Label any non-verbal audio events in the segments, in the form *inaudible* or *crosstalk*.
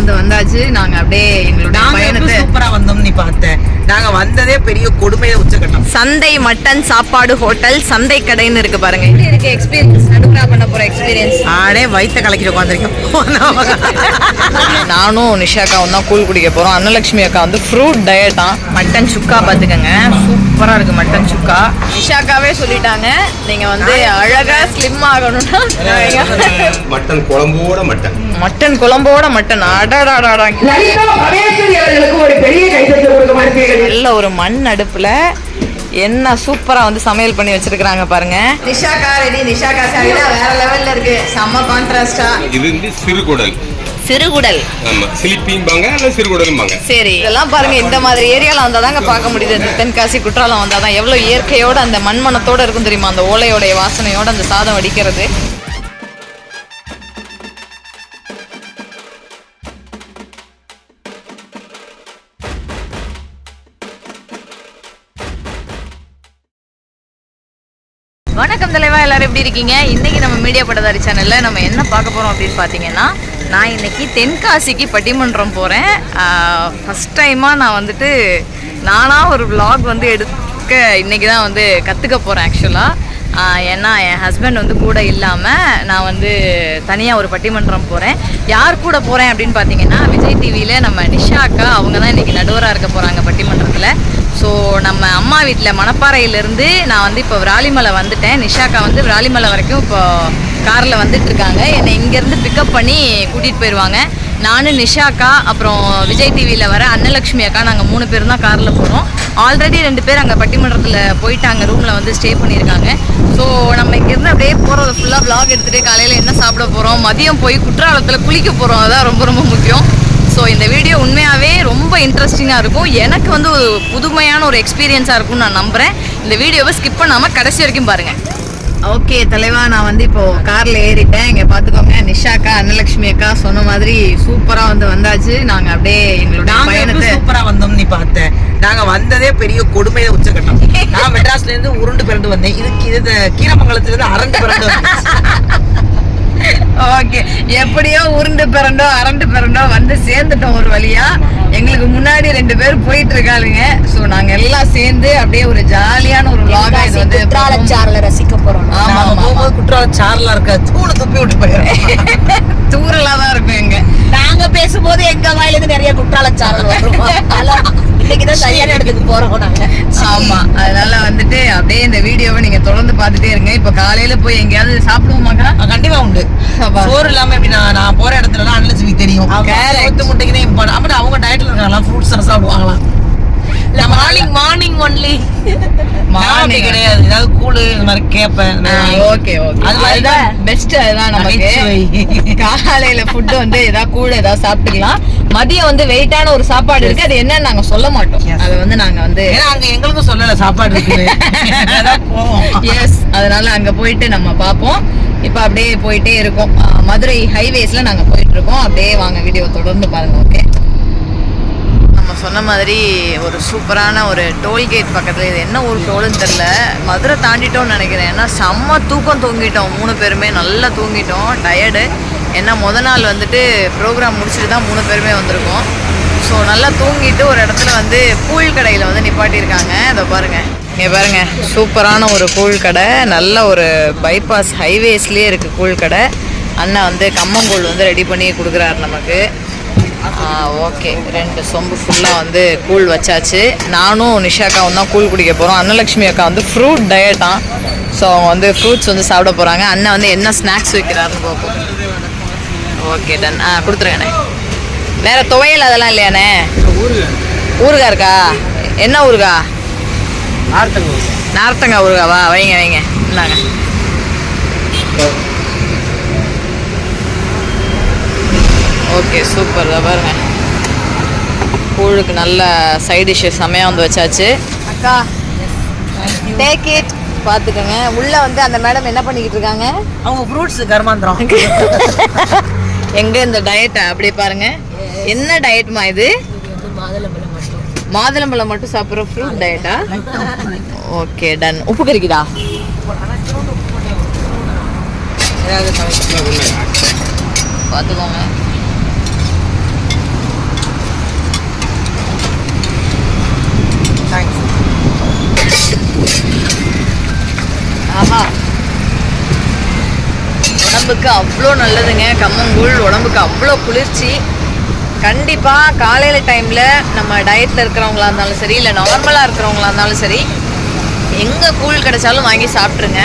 வந்து வந்தாச்சு. நாங்க அப்படியே எப்படி பயணத்தை சூப்பரா வந்தோம் நீ பார்த்த? நாங்க வந்ததே பெரிய கொடுமையை உச்சகட்டம் சந்தை மட்டன் சாப்பாடு ஹோட்டல் சந்தை கடைன்னு இருக்கு பாருங்க. எப்படி இருக்கு எக்ஸ்பீரியன்ஸ் நடுவுல பண்ண போற எக்ஸ்பீரியன்ஸ் ஆடே வயித்த கலக்கிட்டு உட்காந்துருக்கோம் நானும் நிஷாக்காவும் தான் கூழ் குடிக்க போறோம். அன்னலட்சுமி அக்கா வந்து ஃப்ரூட் டயட்டா மட்டன் சுக்கா பாத்துக்கங்க சூப்பரா இருக்கு மட்டன் சுக்கா. நிஷாக்காவே சொல்லிட்டாங்க. நீங்க வந்து அழகா ஸ்லிம் ஆகணும்னா மட்டன் குழம்போட மட்டன். மட்டன் குழம்போட மட்டன். அடடாடாடா நல்ல ஒரு மண் அடுப்புல என்ன சூப்பரா வந்து சமையல் பண்ணி வச்சிருக்காங்க பாருங்க. நிஷாக்கா ரெடி நிஷாக்கா சாரினா வேற லெவல்ல இருக்கு. செம்ம கான்ட்ராஸ்டா இது வந்து சிறுகுடல் சிறுகுடல். ஆமா. சிலிப்பிம்பாங்க அல்ல சிறுகுடலும்பாங்க? சரி. இதெல்லாம் பாருங்க இந்த மாதிரி ஏரியால வந்தா தாங்க பார்க்க முடியுது. இந்த தென்காசி குற்றாலம் வந்தா தான் எவ்வளவு இயற்கையோட அந்த மண்மணத்தோட இருக்கும் தெரியுமா? அந்த ஓலையோடைய வாசனையோட அந்த சாதம் வடிக்கிறது. வணக்கம் தலைவா எல்லாரும் எப்படி இருக்கீங்க? இன்னைக்கு நம்ம மீடியா பட்டதாரி சேனல்ல நம்ம என்ன பார்க்க போறோம் அப்படின்னு பார்த்தீங்கன்னா நான் இன்னைக்கு தென்காசிக்கு பட்டிமன்றம் போறேன். ஃபர்ஸ்ட் டைமா நான் வந்துட்டு நானா ஒரு vlog வந்து எடுக்க இன்னைக்கு தான் வந்து கத்துக்க போறேன் ஆக்சுவலா ஏன்னா என் ஹஸ்பண்ட் வந்து கூட இல்லாமல் நான் வந்து தனியாக ஒரு பட்டிமன்றம் போகிறேன் யார் கூட போகிறேன் அப்படின்னு பார்த்தீங்கன்னா விஜய் டிவியில் நம்ம நிஷாக்கா அவங்க தான் இன்றைக்கி நடுவராக இருக்க போகிறாங்க பட்டிமன்றத்தில். ஸோ நம்ம அம்மா வீட்டில் மணப்பாறையிலேருந்து நான் வந்து இப்போ விராலிமலை வந்துட்டேன். நிஷாக்கா வந்து விராலிமலை வரைக்கும் இப்போ காரில் வந்துட்டு இருக்காங்க என்னை இங்கேருந்து பிக்கப் பண்ணி கூட்டிகிட்டு போயிடுவாங்க நானும் நிஷாக்கா அப்புறம் விஜய் டிவியில் வர அன்னலக்ஷ்மி அக்கா நாங்கள் மூணு பேரும் தான் காரில் போகிறோம் ஆல்ரெடி ரெண்டு பேர் அங்கே பட்டிமன்றத்தில் போயிட்டாங்க. ரூமில் வந்து ஸ்டே பண்ணியிருக்காங்க. ஸோ நம்ம இங்கேருந்து அப்படியே போகிறத ஃபுல்லாக ப்ளாக் எடுத்துகிட்டு காலையில் என்ன சாப்பிட போகிறோம் மதியம் போய் குற்றாலத்தில் குளிக்க போகிறோம் அதான் ரொம்ப ரொம்ப முக்கியம். ஸோ இந்த வீடியோ உண்மையாகவே ரொம்ப இன்ட்ரெஸ்டிங்காக இருக்கும். எனக்கு வந்து ஒரு புதுமையான ஒரு எக்ஸ்பீரியன்ஸாக இருக்கும்னு நான் நம்புகிறேன் இந்த வீடியோவை ஸ்கிப் பண்ணாமல் கடைசி வரைக்கும் பாருங்கள் ஓகே தலைவா நான் வந்து இப்போ கார்ல ஏறிட்டேன். இங்க பாத்துக்கோங்க நிஷாக்கா அன்னலட்சுமி அக்கா சொன்ன மாதிரி சூப்பரா வந்து வந்தாச்சு. நாங்க அப்படியே எப்படி பயணத்தை சூப்பரா வந்தோம் நீ பார்த்த. நாங்க வந்ததே பெரிய கொடுமையை உச்சகட்டம் நான் மெட்ராஸ்ல இருந்து உருண்டு பிறந்து வந்தேன். இதுக்கு இது கீரமங்கலத்துல இருந்து அரண்டு பிறந்து வந்தேன். ஓகே. எப்படியோ உருண்டு பிறண்டோ அரண்டு பிறண்டோ வந்து சேர்ந்துட்டோம் ஒரு வழியா. எங்களுக்கு முன்னாடி ரெண்டு பேர் போயிட்டு இருக்காளுங்க. சோ நாங்க எல்லாம் சேர்ந்து அப்படியே ஒரு ஜாலியான ஒரு vlog-ஆ இது வந்து குற்றாலச்சாரில் ரசிக்க போறோம். ஆமா போகும்போது குற்றாலம் சாரலா இருக்க தூளு துப்பி விட்டு போயிடும் *laughs* தூரலா தான் இருக்கும் எங்க நாங்க பேசும்போது எங்க வாயில இருந்து நிறைய குற்றாலச்சாரல் வரும் *laughs* இன்னைக்குதான் சரியான இடத்துக்கு போறோம் நாங்க ஆமா அதனால வந்துட்டு அப்படியே இந்த வீடியோவை நீங்க தொடர்ந்து பார்த்துட்டே இருங்க இப்ப காலையில போய் எங்கேயாவது சாப்பிடுவோமாக்கா கண்டிப்பா உண்டு. சோறு இல்லாம எப்படி நான் நான் போற இடத்துல எல்லாம் அன்னலட்சுமி தெரியும் Correct. ஒத்து முட்டைக்கு தான் important. அப்படி அவங்க டயட்ல இருக்காங்களா ஃப்ரூட்ஸ் சாப்பிடுவாங்களாம் மார்னிங் மார்னிங் ஒன்லி அப்படி கிடையாது. ஏதாவது கூழு இந்த மாதிரி கேப்பேன். Okay okay. அது மாதிரி அதுதான் பெஸ்ட் அதுதான் நமக்கு. காலையில ஃபுட் வந்து ஏதாவது கூட ஏதாவது சாப்பிட்டுக்கலாம். மதியம் வந்து வெயிட்டான ஒரு சாப்பாடு இருக்கு. அது என்னன்னு நாங்க சொல்ல மாட்டோம். அது வந்து நாங்க வந்து ஏன்னா அங்க எங்களுக்கும் சொல்லல சாப்பாடு போவோம். எஸ் அதனால அங்க போயிட்டு நம்ம பார்ப்போம். இப்ப அப்படியே போயிட்டே இருக்கோம். மதுரை ஹைவேஸ்ல நாங்க போயிட்டு இருக்கோம். அப்படியே வாங்க வீடியோ தொடர்ந்து பாருங்க ஓகே நம்ம சொன்ன மாதிரி ஒரு சூப்பரான ஒரு டோல்கேட் பக்கத்தில் இது என்ன ஊர் டோல்னு தெரில மதுரை தாண்டிட்டோம்னு நினைக்கிறேன். ஏன்னா செம்ம தூக்கம் தூங்கிட்டோம். மூணு பேருமே நல்லா தூங்கிட்டோம். டயர்டு ஏன்னா முத நாள் வந்துட்டு ப்ரோக்ராம் முடிச்சுட்டு தான் மூணு பேருமே வந்திருக்கோம். ஸோ நல்லா தூங்கிட்டு ஒரு இடத்துல வந்து கூழ் கடையில் வந்து நிப்பாட்டியிருக்காங்க. அதை பாருங்கள் இங்கே பாருங்கள் சூப்பரான ஒரு கூழ் கடை. நல்ல ஒரு பைபாஸ் ஹைவேஸ்லேயே இருக்குது கூழ் கடை. அண்ணன் வந்து கம்மங்கூழ் வந்து ரெடி பண்ணி கொடுக்குறாரு நமக்கு. ஓகே. ரெண்டு சொம்பு ஃபுல்லாக வந்து கூழ் வச்சாச்சு. நானும் நிஷாக்காவும் தான் கூழ் குடிக்க போகிறோம் அன்னலட்சுமி அக்கா வந்து ஃப்ரூட் டயட்டான் ஸோ அவங்க வந்து ஃப்ரூட்ஸ் வந்து சாப்பிட போகிறாங்க அண்ணன் வந்து என்ன ஸ்நாக்ஸ் வைக்கிறாருன்னு பார்ப்போம். ஓகே டன் ஆ கொடுத்துருங்கண்ணே வேறு துவையல் அதெல்லாம் இல்லையாண்ணே? ஊறுகா இருக்கா? என்ன ஊறுகா நார்த்தங்காய் ஊறுகாவா? வைங்க வைங்க. இந்தாங்க. ஓகே சூப்பர் பாருங்க. கூழுக்கு நல்ல சைட் டிஷ் செமையாக வந்து வச்சாச்சு. அக்கா டேக் இட் பார்த்துக்கோங்க உள்ளே வந்து அந்த மேடம் என்ன பண்ணிக்கிட்டு இருக்காங்க? அவங்க ஃப்ரூட்ஸ் கர்மாந்திரம். *laughs* எங்கே இந்த டயட்டை அப்படியே பாருங்க. என்ன டயட்மா இது? மாதுளம்பழம் மட்டும். சாப்பிட்ற ஃப்ரூட் டயட்டா ஓகே டன் உப்பு கறிக்குதா? பார்த்துக்கோங்க ஆஹா. உடம்புக்கு அவ்வளோ நல்லதுங்க. கம்மங்கூழ் உடம்புக்கு அவ்வளோ குளிர்ச்சி. கண்டிப்பாக காலையில் டைமில் நம்ம டயட்டில் இருக்கிறவங்களா இருந்தாலும் சரி இல்லை நார்மலாக இருக்கிறவங்களா இருந்தாலும் சரி எங்கே கூழ் கிடைச்சாலும் வாங்கி சாப்பிட்ருங்க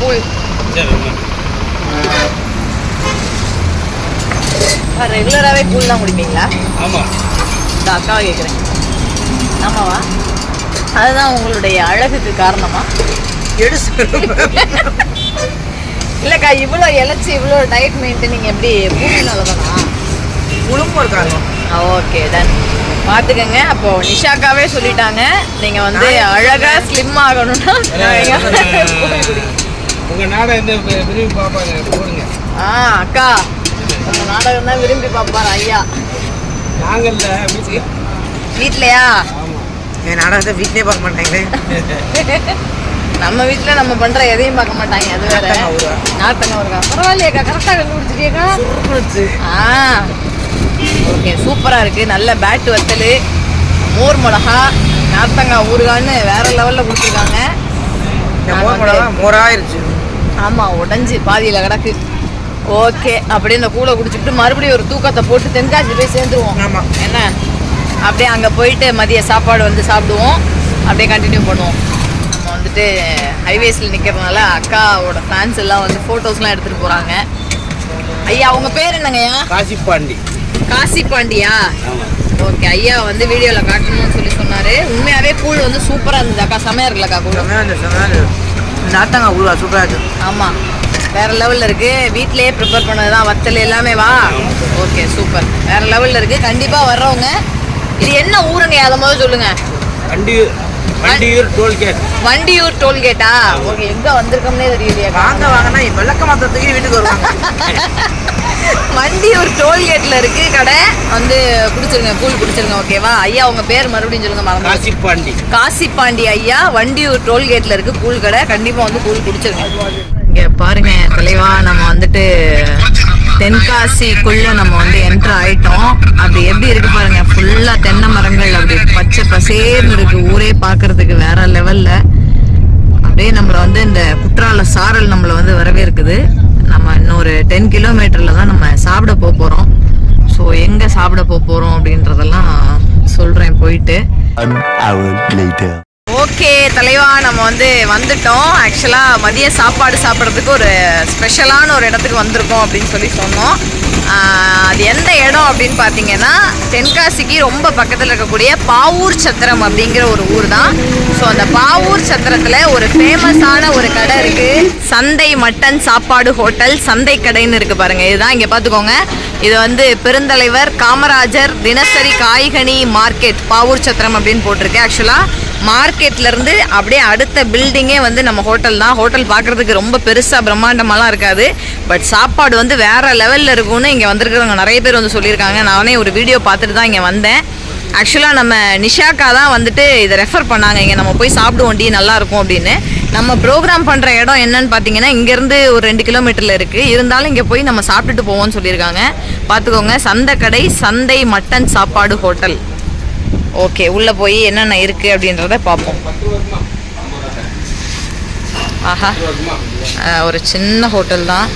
கூழ் ரெகுலராகவே கூழ் தான் குடிப்பீங்களா? ஆமா. இந்த அக்காவை கேட்குறேன் ஆமாவா? அதுதான் உங்களுடைய அழகுக்கு காரணமா? எடுத்து இல்லைக்கா இவ்வளோ இழைச்சி இவ்வளோ டயட் மெயின்டைனிங் எப்படி பூமினால தானா? உளும்பு இருக்காங்க. ஓகே டன் பார்த்துக்கங்க. அப்போ நிஷாக்காவே சொல்லிட்டாங்க. நீங்க வந்து அழகா ஸ்லிம் ஆகணும்னா கூழ் குடிங்க. உங்க நாடகம் இந்த விரும்பி பார்ப்பாங்க போடுங்க. ஆ அக்கா. உங்க நாடகம் தான் விரும்பி பார்ப்பாரு ஐயா. நாங்கள்ல வீட்டுக்கு வீட்லயா? என் நாடகத்தை வீட்லயே பார்க்க மாட்டாங்களே. நம்ம வீட்ல நம்ம பண்ற எதையும் பார்க்க மாட்டாங்க அது வேற. நார்த்தங்க ஒருக்கா பரவாயில்லையக்கா கரெக்டா கண்டுபிடிச்சிருக்கேக்கா சுருக்குனுச்சு. ஆ. ஓகே சூப்பரா இருக்கு. நல்ல பேட் வத்தல் மோர் மிளகா நார்த்தங்காய் ஊறுகான்னு வேற லெவல்ல கொடுத்துருக்காங்க. மோர் வந்து- மிளகா மோராயிருச்சு. ஆமா உடைஞ்சு பாதியில கிடக்கு. ஓகே அப்படியே இந்த கூழை குடிச்சுட்டு மறுபடியும் ஒரு தூக்கத்தை போட்டு தென்காசி போய் சேர்ந்துருவோம். ஆமா. என்ன? அப்படியே அங்க போயிட்டு மதிய சாப்பாடு வந்து சாப்பிடுவோம். அப்படியே கண்டினியூ பண்ணுவோம். நம்ம வந்துட்டு ஹைவேஸ்ல நிக்கிறதுனால அக்காவோட ஃபேன்ஸ் எல்லாம் வந்து போட்டோஸ்லாம் எடுத்துட்டு போறாங்க. ஐயா உங்க பேர் என்னங்கய்யா? காசி பாண்டி. காசி பாண்டியா? ஆமா. ஓகே ஐயா வந்து வீடியோல காட்டணும்னு சொல்லி சொன்னாரு. உண்மையாவே கூழ் வந்து சூப்பரா இருந்தது. அக்கா செமையா இருக்குல்லக்கா கூழ் செம்மையா இருந்துச்சு, செம்மையா இருந்துச்சு. நார்த்தங்காய் ஊறுகா சூப்பரா இருக்கு ஆமா. வேற லெவல்ல இருக்கு. வீட்லயே ப்ரிப்பேர் பண்ணதுதான். வத்தல் எல்லாமே வா. ஓகே சூப்பர் வேற லெவல்ல இருக்கு. கண்டிப்பா வர்றவங்க இது என்ன ஊருங்க? அதை முதல்ல சொல்லுங்க. Vandiyur Vandiyur toll gate. Vandiyur டோல்கேட்டா? ஓகே எங்க வந்திருக்கோம்னே தெரியலையா வாங்க வாங்கன்னா விளக்க மாத்திரத்துக்கு வீட்டுக்கு வருவாங்க. *laughs* வண்டியூர் டோல்கேட்ல இருக்கு கடை. வந்து குடிச்சிருங்க கூழ் குடிச்சிருங்க ஓகேவா ஐயா உங்க பேர் மறுபடியும் சொல்லுங்க மறந்து காசி பாண்டி. காசி பாண்டி ஐயா வண்டியூர் டோல்கேட்ல இருக்கு கூழ் கடை. கண்டிப்பா வந்து கூழ் குடிச்சிருங்க. இங்க பாருங்க தலைவா நம்ம வந்துட்டு தென்காசிக்குள்ள நம்ம வந்து என்டர் ஆயிட்டோம். அப்படி எப்படி இருக்கு பாருங்க ஃபுல்லா தென்னை மரங்கள் அப்படி பச்சை பசேர்னு இருக்கு. ஊரே பார்க்கிறதுக்கு வேற லெவல்ல அப்படியே நம்மள வந்து இந்த குற்றால சாரல் நம்மள வந்து வரவேற்குது. நம்ம இன்னொரு டென் கிலோமீட்டர்ல தான் நம்ம சாப்பிட போக போறோம். ஸோ எங்க சாப்பிட போக போறோம் அப்படின்றதெல்லாம் சொல்றேன் போயிட்டு. ஓகே தலைவா நம்ம வந்து வந்துட்டோம். ஆக்சுவலாக மதிய சாப்பாடு சாப்பிட்றதுக்கு ஒரு ஸ்பெஷலான ஒரு இடத்துக்கு வந்திருக்கோம் அப்படின்னு சொல்லி சொன்னோம். அது எந்த இடம் அப்படின்னு பார்த்தீங்கன்னா தென்காசிக்கு ரொம்ப பக்கத்தில் இருக்கக்கூடிய பாவூர் சத்திரம் அப்படிங்கிற ஒரு ஊர் தான். ஸோ அந்த பாவூர் சத்திரத்தில் ஒரு ஃபேமஸான ஒரு கடை இருக்குது சந்தை மட்டன் சாப்பாடு ஹோட்டல் சந்தை கடைன்னு இருக்குது பாருங்கள் இதுதான் இங்கே பார்த்துக்கோங்க. இது வந்து பெருந்தலைவர் காமராஜர் தினசரி காய்கனி மார்க்கெட் பாவூர் சத்திரம் அப்படின்னு போட்டிருக்கு ஆக்சுவலாக மார்க்கெட்ல இருந்து அப்படியே அடுத்த பில்டிங்கே வந்து நம்ம ஹோட்டல் தான். ஹோட்டல் பார்க்கறதுக்கு ரொம்ப பெருசா பிரம்மாண்டமாலாம் இருக்காது. பட் சாப்பாடு வந்து வேற லெவல்ல இருக்கும்னு இங்க வந்திருக்கிறவங்க நிறைய பேர் வந்து சொல்லியிருக்காங்க. நானே ஒரு வீடியோ பார்த்துட்டு தான் இங்க வந்தேன். ஆக்சுவலாக நம்ம நிஷாக்கா தான் வந்துட்டு இதை ரெஃபர் பண்ணாங்க. இங்கே நம்ம போய் சாப்பிடுவோம் டீ நல்லா இருக்கும் அப்படின்னு. நம்ம ப்ரோக்ராம் பண்ணுற இடம் என்னன்னு பார்த்தீங்கன்னா இங்கேருந்து ஒரு ரெண்டு கிலோமீட்டரில் இருக்குது இருந்தாலும் இங்கே போய் நம்ம சாப்பிட்டுட்டு போவோம்னு சொல்லியிருக்காங்க. பார்த்துக்கோங்க சந்தை கடை சந்தை மட்டன் சாப்பாடு ஹோட்டல் ஓகே உள்ளே போய் என்னென்ன இருக்குது அப்படின்றத பார்ப்போம். ஆஹா. ஒரு சின்ன ஹோட்டல் தான்.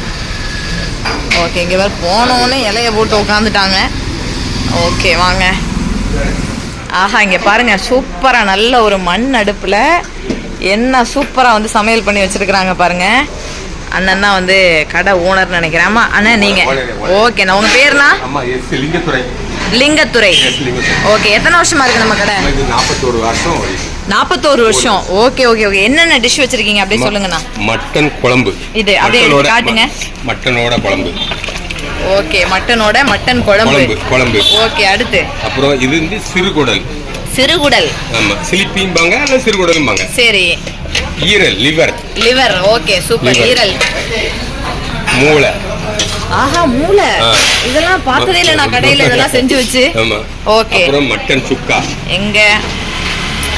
ஓகே இங்கே வேறு போனோன்னே இலைய போட்டு உட்காந்துட்டாங்க ஓகே வாங்க. ஆஹா இங்கே பாருங்க சூப்பராக நல்ல ஒரு மண் அடுப்பில் என்ன சூப்பராக வந்து சமையல் பண்ணி வச்சிருக்கிறாங்க பாருங்கள் அண்ணன் தான் வந்து கடை ஓனர் நினைக்கிறேன். அண்ணன் நீங்கள் ஓகேண்ணா உங்கள் பேர்னா? லிங்கத்துறை. ஓகே எத்தனை வருஷமா இருக்கு நம்ம கடை? நாற்பத்தோரு வருஷம். நாற்பத்தோரு வருஷம். ஓகே ஓகே ஓகே என்னென்ன டிஷ் வச்சிருக்கீங்க அப்படியே சொல்லுங்கண்ணா. மட்டன் குழம்பு. இது, அப்படியே காட்டுங்க. மட்டனோட குழம்பு. ஓகே மட்டனோட மட்டன் குழம்பு. குழம்பு குழம்பு. ஓகே அடுத்து. அப்புறம் இது வந்து சிறுகுடல். சிறுகுடல். ஆமா சிலிப்பிம்பாங்க அல்ல சிறுகுடலும்பாங்க? சரி. ஈரல் லிவர். Liver okay super. ஈரல். மூளை. ஆஹா மூளை. இதெல்லாம் பார்த்ததே இல்லை நான் கடையில இதெல்லாம் செஞ்சு வச்சு. ஆமா. ஓகே. அப்புறம் மட்டன் சுக்கா. எங்க?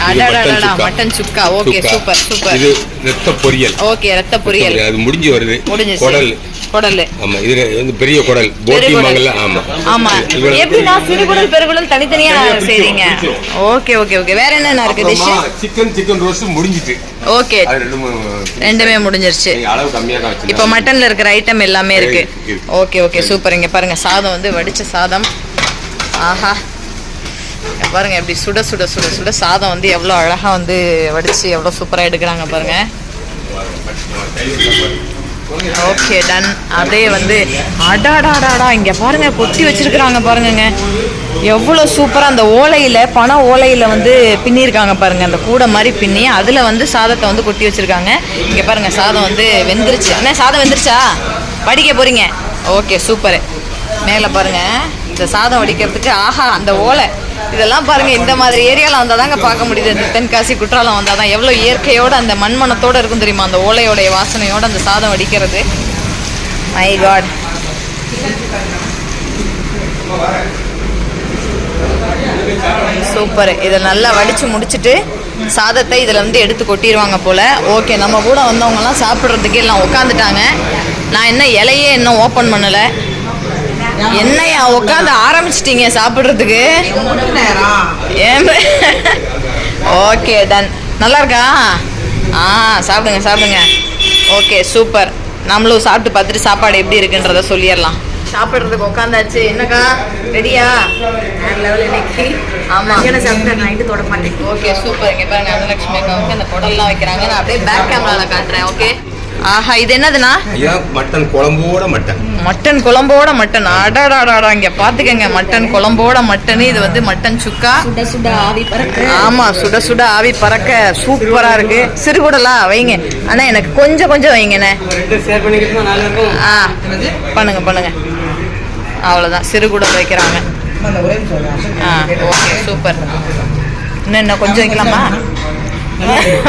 அடடடடா. Mutton chukka. Okay. Super super. இது ரத்த பொரியல். ஓகே ரத்த பொரியல். அது முடிஞ்சு வருது. குடல். குடல். ஆமா இது வந்து பெரிய குடல். போட்டி குடல். மங்கல்ல ஆமா. ஆமா. எப்படின்னா சிறுகுடல் பெருகுடல் தனித்தனியா செய்றீங்க. Okay okay okay. வேற என்னென்ன இருக்கு டிஷ் சிக்கன் சிக்கன் ரோஸ்ட் முடிஞ்சிட்டு. ஓகே. ரெண்டுமே முடிஞ்சிருச்சு. இப்போ மட்டன்ல இருக்கிற ஐட்டம் எல்லாமே இருக்கு. Okay okay. சூப்பர். இங்க பாருங்க சாதம் வந்து வடிச்ச சாதம். ஆஹா. பாருங்க எப்படி சுட சுட சுட சுட சாதம் வந்து எவ்வளோ அழகா வந்து வடிச்சு எவ்வளோ சூப்பரா எடுக்கிறாங்க பாருங்க. ஓகே டன் அப்படியே வந்து அடாடாடாடா இங்கே பாருங்க கொத்தி வச்சிருக்கிறாங்க பாருங்கங்க. எவ்வளோ சூப்பராக அந்த ஓலையில் பண ஓலையில் வந்து பின்னிருக்காங்க பாருங்க. அந்த கூடை மாதிரி பின்னி அதில் வந்து சாதத்தை வந்து கொட்டி வச்சுருக்காங்க. இங்கே பாருங்க சாதம் வந்து வெந்துருச்சு. அண்ணா சாதம் வெந்துருச்சா? வடிக்க போகிறீங்க ஓகே சூப்பர் மேலே பாருங்க. இந்த சாதம் வடிக்கிறதுக்கு ஆஹா அந்த ஓலை. இதெல்லாம் பாருங்க இந்த மாதிரி ஏரியாவில் வந்தால் தாங்க பார்க்க முடியுது. இந்த தென்காசி குற்றாலம் வந்தால் தான் எவ்வளோ இயற்கையோட அந்த மண்மணத்தோட இருக்கும் தெரியுமா? அந்த ஓலையோடைய வாசனையோட அந்த சாதம் வடிக்கிறது. மை காட் சூப்பர் இதை நல்லா வடிச்சு முடிச்சுட்டு சாதத்தை இதில் வந்து எடுத்து கொட்டிடுவாங்க போல. ஓகே நம்ம கூட வந்தவங்கலாம் சாப்பிட்றதுக்கு எல்லாம் உட்காந்துட்டாங்க நான் என்ன இலையே இன்னும் ஓப்பன் பண்ணலை. என்னையா உட்காந்து ஆரம்பிச்சிட்டீங்க சாப்பிட்றதுக்கு? ஓகே டன் நல்லா இருக்கா ஆ சாப்பிடுங்க சாப்பிடுங்க. Okay super. நம்மளும் சாப்பிட்டு பார்த்துட்டு சாப்பாடு எப்படி இருக்குன்றத சொல்லிடலாம். சாப்பிட்றதுக்கு உட்காந்தாச்சு. என்னக்கா? ரெடியா? லெவல் இன்னைக்கு. ஆமாம் சாப்பிட்டு நைட்டு தொட மாட்டேன் ஓகே சூப்பர். இங்கே பாருங்க அனலட்சுமி அக்காவுக்கு இந்த குடல்லாம் வைக்கிறாங்க. நான் அப்படியே பேக் கேமராவில் காட்டுறேன் ஓகே? ஆஹா இது என்னதுண்ணா? மட்டன் குழம்போட மட்டன். மட்டன் குழம்போட மட்டன். அடாடாடாடா இங்க பாத்துக்கங்க. மட்டன் குழம்போட மட்டன் இது வந்து மட்டன் சுக்கா. சுட சுட ஆவி பறக்க. ஆமா சுட சுட ஆவி பறக்க. சூப்பரா இருக்கு. சிறுகுடலா வைங்க. அண்ணா எனக்கு கொஞ்சம் கொஞ்சம் வைங்கண்ணே. ரெண்டு ஷேர் பண்ணிக்கிட்டு நல்லா இருக்கும் ஆ பண்ணுங்க பண்ணுங்க. அவ்வளோதான் சிறுகுடல் வைக்கிறாங்க. ஆ ஓகே சூப்பர். இன்னும் என்ன கொஞ்சம் வைக்கலாமா?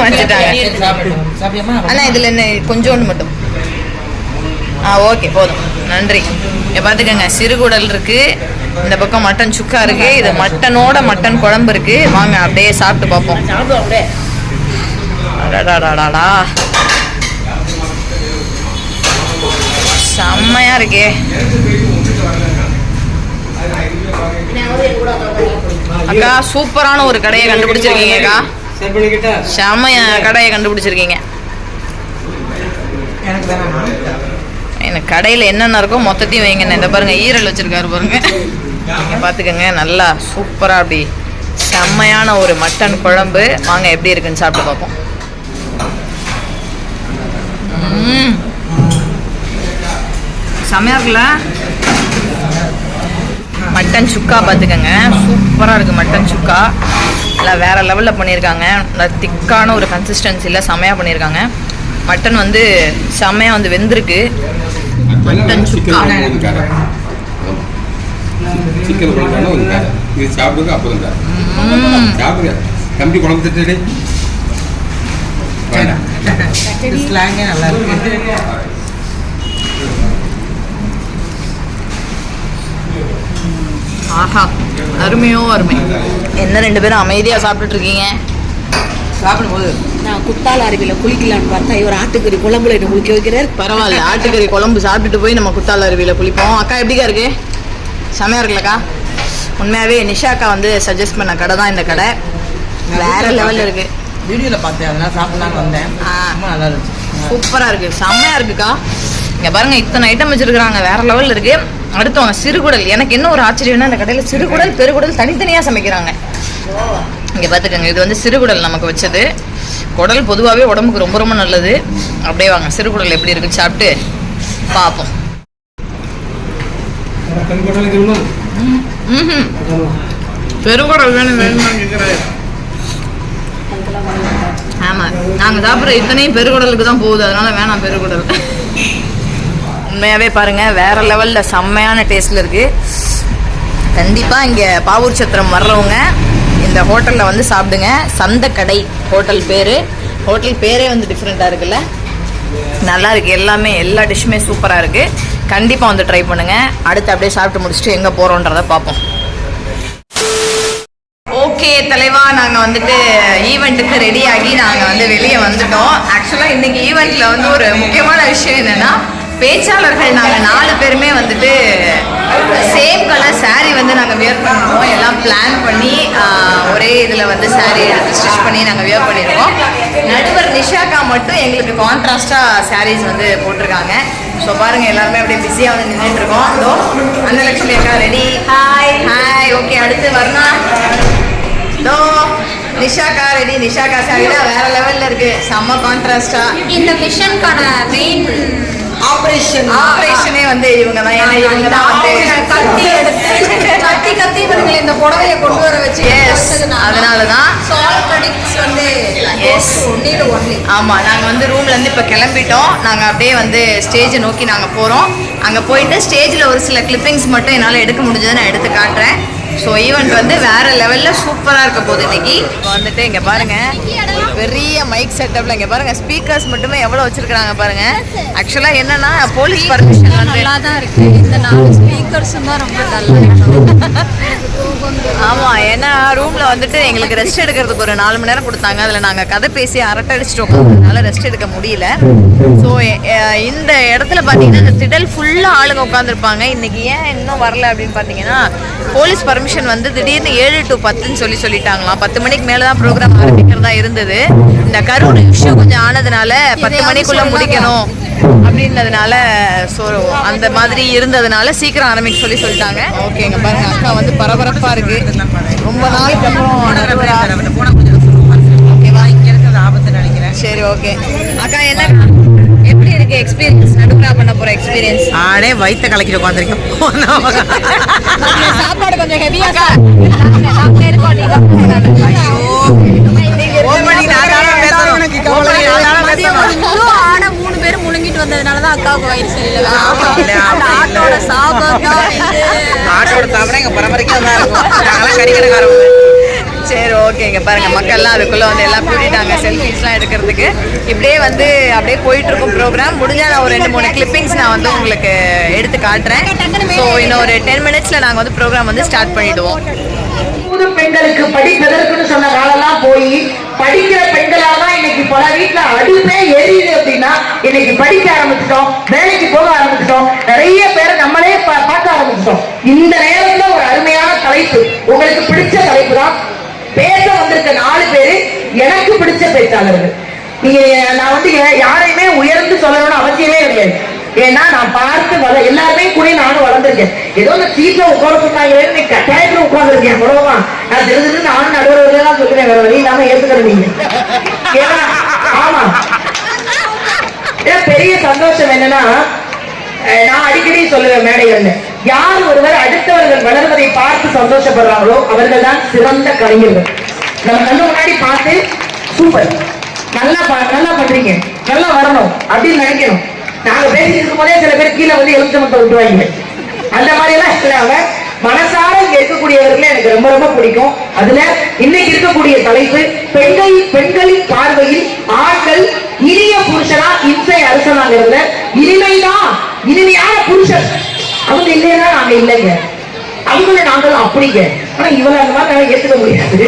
வச்சுட்டாங்க அண்ணா இதில் என்ன கொஞ்சோண்டு மட்டும். ஆ ஓகே போதும். நன்றி. பார்த்துக்கோங்க சிறுகுடல் இருக்கு. இந்த பக்கம் மட்டன் சுக்கா இருக்கு. இது மட்டனோட மட்டன் குழம்பு இருக்கு. வாங்க அப்படியே சாப்பிட்டு பார்ப்போம். செம்மையா இருக்கே. அக்கா சூப்பரான ஒரு கடையை கண்டுபிடிச்சிருக்கீங்க அக்கா. ஷேர் பண்ணிக்கிட்டா செம்மைய கடையை கண்டுபிடிச்சிருக்கீங்க. எனக்கு கடையில் என்னென்ன இருக்கோ மொத்தத்தையும் வைங்க. இந்த பாருங்க ஈரல் வச்சிருக்காரு பாருங்க. நீங்க பார்த்துக்கோங்க நல்லா சூப்பராக அப்படி செம்மையான ஒரு மட்டன் குழம்பு. வாங்க எப்படி இருக்குன்னு சாப்பிட்டு பார்ப்போம். ம். செம்மையா இருக்குல்ல? மட்டன் சுக்கா பார்த்துக்கோங்க. சூப்பராக இருக்குது மட்டன் சுக்கா. எல்லாம் வேறு லெவலில் பண்ணியிருக்காங்க. நல்லா திக்கான ஒரு கன்சிஸ்டன்சியில் செம்மையாக பண்ணியிருக்காங்க. மட்டன் வந்து செம்மையாக வந்து வெந்திருக்கு. மட்டன் சுக்கா. சிக்கன் காரம் சிக்கன் குழம்பு ஒரு காரம் இது சாப்பிடுங்க அப்புறம் காரம் சாப்பிடுங்க. தம்பி குழம்பு திட்டு வேண்டாம் ஸ்லாங்கே நல்லா இருக்கு. ஆஹா அருமையோ அருமை. என்ன ரெண்டு பேரும் அமைதியாக சாப்பிட்டுட்டு இருக்கீங்க சாப்பிடும்போது நான் குத்தால அருவியில குளிக்கலாம்னு பார்த்தா இவர் ஆட்டுக்கறி குழம்புல என்ன குளிக்க வைக்கிறார்? பரவாயில்ல ஆட்டுக்கறி குழம்பு சாப்பிட்டுட்டு போய் நம்ம குத்தால அருவியில் குளிப்போம். அக்கா எப்படிக்கா இருக்கு? செமையா இருக்குல்லக்கா உண்மையாகவே நிஷா அக்கா வந்து சஜஸ்ட் பண்ண கடை தான் இந்த கடை. வேற லெவலில் இருக்கு. வீடியோல பார்த்தேன் அதனால சாப்பிடலாம்னு வந்தேன். நல்லா இருந்துச்சு. சூப்பரா இருக்கு செம்மையா இருக்குக்கா. இங்க பாருங்க இத்தனை ஐட்டம் வச்சிருக்காங்க வேற லெவல்ல இருக்கு. அடுத்தவங்க சிறுகுடல் எனக்கு என்ன ஒரு ஆச்சரியம்னா இந்த கடையில சிறுகுடல் பெருகுடல் தனித்தனியா சமைக்கிறாங்க. இங்க பாத்துக்கோங்க இது வந்து சிறுகுடல் நமக்கு வச்சது. குடல் பொதுவாகவே உடம்புக்கு ரொம்ப ரொம்ப நல்லது. அப்படியே வாங்க சிறுகுடல் எப்படி இருக்குன்னு சாப்பிட்டு பார்ப்போம். பெருங்குடல் வேணும் வேணுமான்னு கேட்குறாரு ஆமா நாங்க சாப்பிட்ற இத்தனையும் பெருகுடலுக்கு தான் போகுது. அதனால வேணாம் பெருகுடல். உண்மையாகவே பாருங்கள் வேறு லெவலில் செம்மையான டேஸ்ட்டில் இருக்குது கண்டிப்பாக இங்கே பாவூர் சத்திரம் வர்றவங்க இந்த ஹோட்டலில் வந்து சாப்பிடுங்க. சந்தக்கடை ஹோட்டல் பேர். ஹோட்டல் பேரே வந்து டிஃப்ரெண்ட்டாக இருக்குல்ல? நல்லா இருக்குது எல்லாமே எல்லா டிஷ்ஷுமே சூப்பராக இருக்குது கண்டிப்பாக வந்து ட்ரை பண்ணுங்கள் அடுத்து அப்படியே சாப்பிட்டு முடிச்சுட்டு எங்கே போகிறோன்றதை பார்ப்போம் ஓகே தலைவா நாங்கள் வந்துட்டு ஈவெண்ட்டுக்கு ரெடி ஆகி நாங்கள் வந்து வெளியே வந்துட்டோம். ஆக்சுவலாக இன்னைக்கு ஈவெண்ட்டில் வந்து ஒரு முக்கியமான விஷயம் என்னென்னா பேச்சாளர்கள் நாங்கள் நாலு பேருமே வந்துட்டு சேம் கலர் saree வந்து நாங்கள் வியர் பண்ணுவோம். எல்லாம் பிளான் பண்ணி ஒரே இதில் வந்து saree எடுத்து ஸ்டிச் பண்ணி நாங்கள் வியர் பண்ணியிருக்கோம் நடுவர் நிஷாக்கா மட்டும் எங்களுக்கு கான்ட்ராஸ்டாக sarees வந்து போட்டிருக்காங்க. ஸோ பாருங்கள் எல்லாருமே அப்படியே பிஸியாக வந்து நின்றுட்டு இருக்கோம். அதோ அன்னலட்சுமி அக்கா ரெடி ஹாய் ஹாய் ஓகே அடுத்து வர்ணா. இதோ நிஷாக்கா ரெடி நிஷாக்கா சாரி தான் வேற லெவல்ல இருக்கு. செம்ம கான்ட்ராஸ்டா இந்த மிஷனுக்கான மெயின் ஆபரேஷன் ஆபரேஷனே வந்து இவங்க தான் ஏன்னா இவங்க தான் கத்தி எடுத்து கத்தி கத்தி இவங்களை இந்த புடவைய கொண்டு வர வச்சு எஸ் அதனால தான் சால் ப்ராடக்ட்ஸ் வந்து Yes. ஒன்லி ஒன்லி ஆமா நாங்க வந்து ரூம்ல இருந்து இப்ப கிளம்பிட்டோம். நாங்க அப்படியே வந்து ஸ்டேஜை நோக்கி நாங்க போறோம். அங்க போயிட்டு ஸ்டேஜ்ல ஒரு சில கிளிப்பிங்ஸ் மட்டும் என்னால எடுக்க முடிஞ்சதை நான் எடுத்து காட்டுறேன். ஸோ ஈவெண்ட் வந்து வேற லெவல்ல சூப்பராக இருக்க போகுது இன்னைக்கு. இப்ப வந்துட்டு இங்கே பாருங்க பெரிய மைக் செட்டப்ல இங்கே பாருங்க ஸ்பீக்கர்ஸ் மட்டுமே எவ்வளோ வச்சிருக்காங்க பாருங்க. ஆக்சுவலாக என்னன்னா போலீஸ் பர்மிஷன் நல்லா தான் இருக்கு. இந்த நாலு ஸ்பீக்கர்ஸும் தான் ரொம்ப நல்லா ஆமா ஏன்னா ரூம்ல வந்துட்டு எங்களுக்கு ரெஸ்ட் எடுக்கிறதுக்கு ஒரு நாலு மணி நேரம் கொடுத்தாங்க. அதுல நாங்க கதை பேசி அரட்டை அடிச்சிட்டு உட்காந்ததுனால ரெஸ்ட் எடுக்க முடியல. ஸோ இந்த இடத்துல பாத்தீங்கன்னா இந்த திடல் ஃபுல்லா ஆளுங்க உட்காந்துருப்பாங்க இன்னைக்கு ஏன் இன்னும் வரல அப்படின்னு பாத்தீங்கன்னா போலீஸ் பர்மிஷன் வந்து திடீர்னு ஏழு டு பத்துன்னு சொல்லி சொல்லிட்டாங்களாம். பத்து மணிக்கு மேல தான் ப்ரோக்ராம் ஆரம்பிக்கிறதா இருந்தது. இந்த கரூர் இஷ்யூ கொஞ்சம் ஆனதுனால பத்து மணிக்குள்ள முடிக்கணும். அப்படின்றதுனால ஸோ அந்த மாதிரி இருந்ததுனால சீக்கிரம் ஆரம்பிக்க சொல்லி சொல்லிட்டாங்க. ஓகேங்க பாருங்க அக்கா வந்து பரபரப்பா இருக்கு. ரொம்ப நாளைக்கு அப்புறம் ஓகேவா? இங்க இருக்கிறது ஆபத்து நினைக்கிறேன். சரி ஓகே. அக்கா என்ன? எப்படி இருக்கு எக்ஸ்பீரியன்ஸ் நடுவரா பண்ண போற எக்ஸ்பீரியன்ஸ் ஆடே வயித்த கலக்கிட்டு உட்காந்துருக்கேன். *laughs* சாப்பாடு கொஞ்சம் ஹெவியா ஆனா ஆட்டோட சாபம். ஆட்டோட சாப்பிட எங்க பரம்பரைக்கா தான் இருக்கும். நாங்களாம் கறிக்கடைக்காரவங்க. சரி ஓகேங்க பாருங்க மக்கள்லாம் அதுக்குள்ள வந்து எல்லாம் கூட்டிட்டாங்க செல்ஃபிஸ்லாம் எடுக்கிறதுக்கு. இப்படியே வந்து அப்படியே போயிட்டு இருக்கும் ப்ரோக்ராம் முடிஞ்சா நான் ஒரு ரெண்டு மூணு கிளிப்பிங்ஸ் நான் வந்து உங்களுக்கு எடுத்து காட்டுறேன். ஸோ இன்னும் ஒரு டென் மினிட்ஸ்ல நாங்கள் வந்து ப்ரோக்ராம் வந்து ஸ்டார்ட் பண்ணிடுவோம். புது பெண்களுக்கு படிப்பதற்குன்னு சொன்ன காலம்லாம் போய் படிக்கிற பெண்களால தான் இன்னைக்கு பல வீட்டுல அடுப்பே எரியுது அப்படின்னா இன்னைக்கு படிக்க ஆரம்பிச்சிட்டோம் வேலைக்கு போக ஆரம்பிச்சிட்டோம். நிறைய பேரை நம்மளே பா- பார்க்க ஆரம்பிச்சிட்டோம். இந்த நேரத்துல ஒரு அருமையான தலைப்பு. உங்களுக்கு பிடிச்ச தலைப்பு தான் பேச வந்திருக்க நாலு பேரு எனக்கு பிடிச்ச பேச்சாளர்கள். நீங்க நான் வந்து யாரையுமே உயர்ந்து சொல்லணும்னு அவசியமே கிடையாது. ஏன்னா நான் பார்த்து வள எல்லாருமே கூட நானும் வளர்ந்துருக்கேன். ஏதோ இந்த சீட்ல உட்கார சொன்னாங்களே நீ கட்டாயத்துல உட்கார்ந்துருக்கேன் அவ்வளவுதான் நான் தெரிஞ்சு நானும் நடுவர்கள் தான் சொல்லுவேன் வேற வழி இல்லாம ஏத்துக்கிறது நீங்க. ஏன்னா ஆமா. ஏன் பெரிய சந்தோஷம் என்னன்னா நான் அடிக்கடி சொல்லுவேன் மேடைகள்ல யார் ஒருவர் அடுத்தவர்கள் வளர்வதை பார்த்து சந்தோஷப்படுறாங்களோ அவர்கள் தான் சிறந்த கலைஞர்கள். நம்ம கண்ணு முன்னாடி பார்த்து சூப்பர். நல்லா நல்லா பண்றீங்க. நல்லா வரணும். அப்படின்னு நினைக்கணும். நாங்க பேசிட்டு இருக்கும் போதே சில பேர் கீழே வந்து எலுமிச்சமத்தை விட்டுவாங்க அந்த மாதிரி எல்லாம் இல்லாம மனசார இங்க இருக்கக்கூடியவர்களே எனக்கு ரொம்ப ரொம்ப பிடிக்கும். அதுல இன்னைக்கு இருக்கக்கூடிய தலைப்பு பெண்கள் பெண்களின் பார்வையில் ஆண்கள் இனிய புருஷனா இன்சை அரசனாங்கிறதுல இனிமைதான் இனிமையான புருஷன். அவங்க இல்லைன்னா நாங்க இல்லைங்க. அவங்கள நாங்களும் அப்படிங்க. ஆனா இவள அந்த மாதிரி நாங்க ஏத்துக்க முடியாது.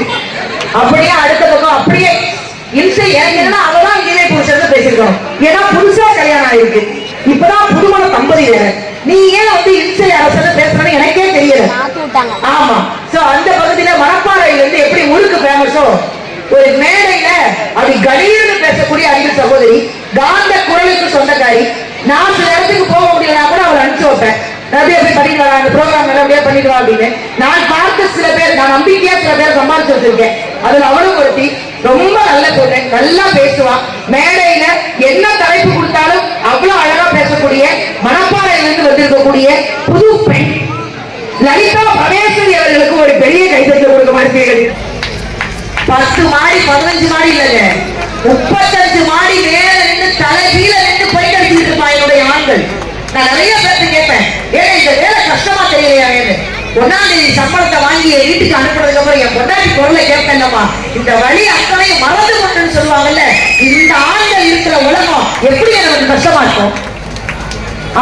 அப்படியே அடுத்த பக்கம் அப்படியே இன்சை ஏன்னா அவதான் புருஷன் பேசிருக்கோம் ஏன்னா புதுசா கல்யாணம் ஆயிருக்கு. இப்பதான் புதுமண தம்பதி வேற. நீ ஏன் வந்து இன்சை அரசு பேசுறேன்னு எனக்கே தெரியல. ஆமா. சோ அந்த பகுதியில மணப்பாறையில இருந்து எப்படி முறுக்கு ஃபேமஸோ ஒரு மேடையில அது கலீர்னு பேசக்கூடிய அன்பு சகோதரி காந்த குரலுக்கு சொந்தக்காரி. நான் சில இடத்துக்கு போக முடியலனா கூட அவளை அனுப்பிச்சு வைப்பேன் நிறைய போய் பண்ணிக்கலாம் அந்த ப்ரோக்ராம் நல்லபடியா பண்ணிக்கலாம் அப்படின்னு. நான் பார்த்த சில பேர் நான் நம்பிக்கையா சில பேர் சம்பாதிச்சு வச்சிருக்கேன். அதுல அவளும் ஒருத்தி ரொம்ப நல்ல பொண்ணு நல்லா பேசுவா. மேடையில என்ன தலைப்பு கொடுத்தாலும் அவ்வளவு அழகா பேசக்கூடிய மணப்பாறையில இருந்து வந்திருக்கக்கூடிய புது பெண். லலிதா பரமேஸ்வரி அவர்களுக்கு ஒரு பெரிய கைத்தட்டு கொடுக்க மாட்டீர்கள். பத்து மாடி பதினஞ்சு மாடி இல்லைங்க. முப்பத்தஞ்சு மாடி மேல நின்று தலை கீழே நின்று பயிர் அடிச்சுட்டு இருப்பான் என்னுடைய ஆண்கள். நான் நிறைய பேர்த்து கேட்பேன் ஏன்னா இந்த வேலை கஷ்டமா தெரியலையா ஒன்னாம் தேதி சம்பளத்தை வாங்கி வீட்டுக்கு அனுப்புறதுக்கு அப்புறம் என் பொண்டாட்டி பொருளை கேட்பேன்டம்மா இந்த வழி அத்தனையும் மறந்து கொண்டுன்னு சொல்லுவாங்கல்ல இந்த ஆண்கள் இருக்கிற உலகம் எப்படி நமக்கு கஷ்டமா இருக்கும்?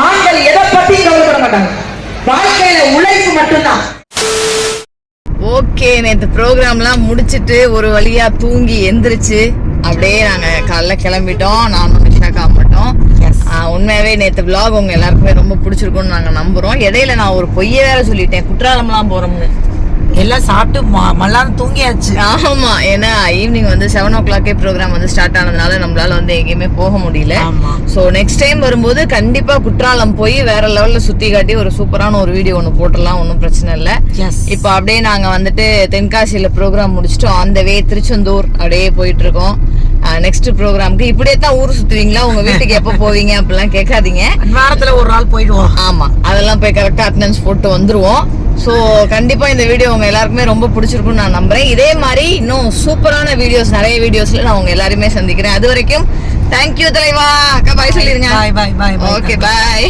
ஆண்கள் எதை பத்தி கவலைப்பட மாட்டாங்க. வாழ்க்கையில உழைப்பு மட்டும்தான். ஓகே நேற்று ப்ரோக்ராம்லாம் முடிச்சுட்டு ஒரு வழியாக தூங்கி எந்திரிச்சு அப்படியே நாங்கள் காலைல கிளம்பிட்டோம். நானும் நிஷாக்கா மட்டும் உண்மையாவே நேற்று vlog உங்க எல்லாருக்குமே ரொம்ப பிடிச்சிருக்கும்னு நாங்க நம்புறோம். இடையில நான் ஒரு பொய்ய வேற சொல்லிட்டேன். குற்றாலம்லாம் போறோம்னு. எல்லாம் சாப்பிட்டு ம- மல்லான்னு தூங்கியாச்சு. ஆமா ஏன்னா ஈவினிங் வந்து செவன் ஓ கிளாக்கே ப்ரோக்ராம் வந்து ஸ்டார்ட் ஆனதுனால நம்மளால வந்து எங்கேயுமே போக முடியல. ஸோ நெக்ஸ்ட் டைம் வரும்போது கண்டிப்பா குற்றாலம் போய் வேற லெவல்ல சுத்தி காட்டி ஒரு சூப்பரான ஒரு வீடியோ ஒன்று போட்டுடலாம். ஒன்றும் பிரச்சனை இல்லை. இப்போ அப்படியே நாங்க வந்துட்டு தென்காசியில ப்ரோக்ராம் முடிச்சுட்டு அந்த வே திருச்செந்தூர் அப்படியே போயிட்டு இருக்கோம். நெக்ஸ்ட் ப்ரோக்ராம்க்கு இப்படியே தான் ஊர் சுத்துவீங்களா? உங்க வீட்டுக்கு எப்போ போவீங்க? அப்படிலாம் கேட்காதீங்க. வாரத்துல ஒரு நாள் போயிடுவோம். ஆமா. அதெல்லாம் போய் கரெக்டா அட்டண்டன்ஸ் போட்டு வந்துருவோம். ஸோ கண்டிப்பா இந்த வீடியோ உங்க எல்லாருக்குமே ரொம்ப பிடிச்சிருக்கும்னு நான் நம்புறேன். இதே மாதிரி இன்னும் சூப்பரான வீடியோஸ் நிறைய வீடியோஸ்ல நான் உங்க எல்லாருமே சந்திக்கிறேன். அது வரைக்கும் தேங்க்யூ தலைவா. அக்கா பாய் சொல்லிருங்க. Bye, bye, bye. Okay bye